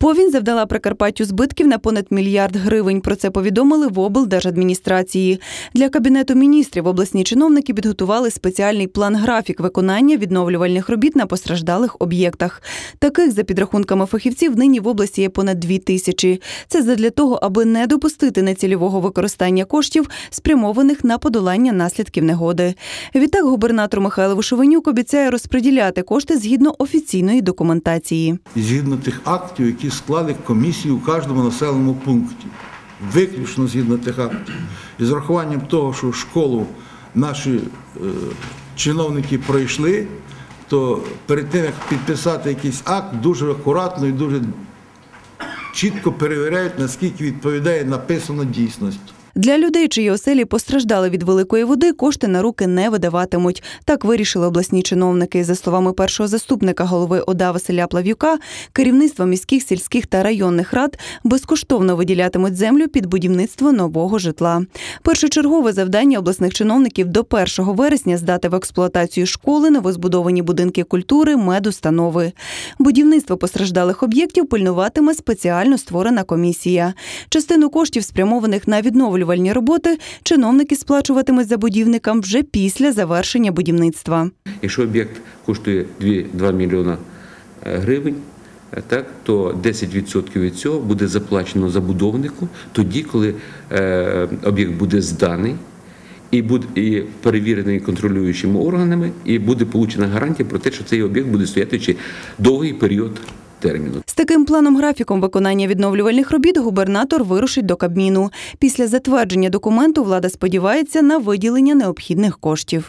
Повінь завдала Прикарпаттю збитків на понад мільярд гривень. Про це повідомили в облдержадміністрації. Для кабінету міністрів обласні чиновники підготували спеціальний план-графік виконання відновлювальних робіт на постраждалих об'єктах. Таких, за підрахунками фахівців, нині в області є понад дві тисячі. Це задля того, аби не допустити нецільового використання коштів, спрямованих на подолання наслідків негоди. Відтак губернатор Михайло Вишовенюк обіцяє розподіляти кошти згідно офіційної документації. згідно тих актів, які склали комісії у кожному населеному пункті, виключно згідно тих актів. І з рахуванням того, що школу наші е, чиновники пройшли, то перед тим, як підписати якийсь акт, дуже акуратно і дуже чітко перевіряють, наскільки відповідає написано дійсності. Для людей, чиї оселі постраждали від великої води, кошти на руки не видаватимуть. Так вирішили обласні чиновники. За словами першого заступника голови ОДА Василя Плав'юка, керівництво міських, сільських та районних рад безкоштовно виділятимуть землю під будівництво нового житла. Першочергове завдання обласних чиновників до 1 вересня здати в експлуатацію школи, новозбудовані будинки культури, медустанови. Будівництво постраждалих об'єктів пильнуватиме спеціально створена комісія. Частину коштів, спрямованих на відновлювальні роботи, чиновники сплачуватимуть забудівникам вже після завершення будівництва. Якщо об'єкт коштує 2, 2 мільйона е, гривень, е, так, то 10% від цього буде заплачено забудовнику тоді, коли е, об'єкт буде зданий і буде і перевірений контролюючими органами, і буде получена гарантія про те, що цей об'єкт буде стояти ще довгий період терміну. З таким планом графіком виконання відновлювальних робіт губернатор вирушить до Кабміну. Після затвердження документу влада сподівається на виділення необхідних коштів.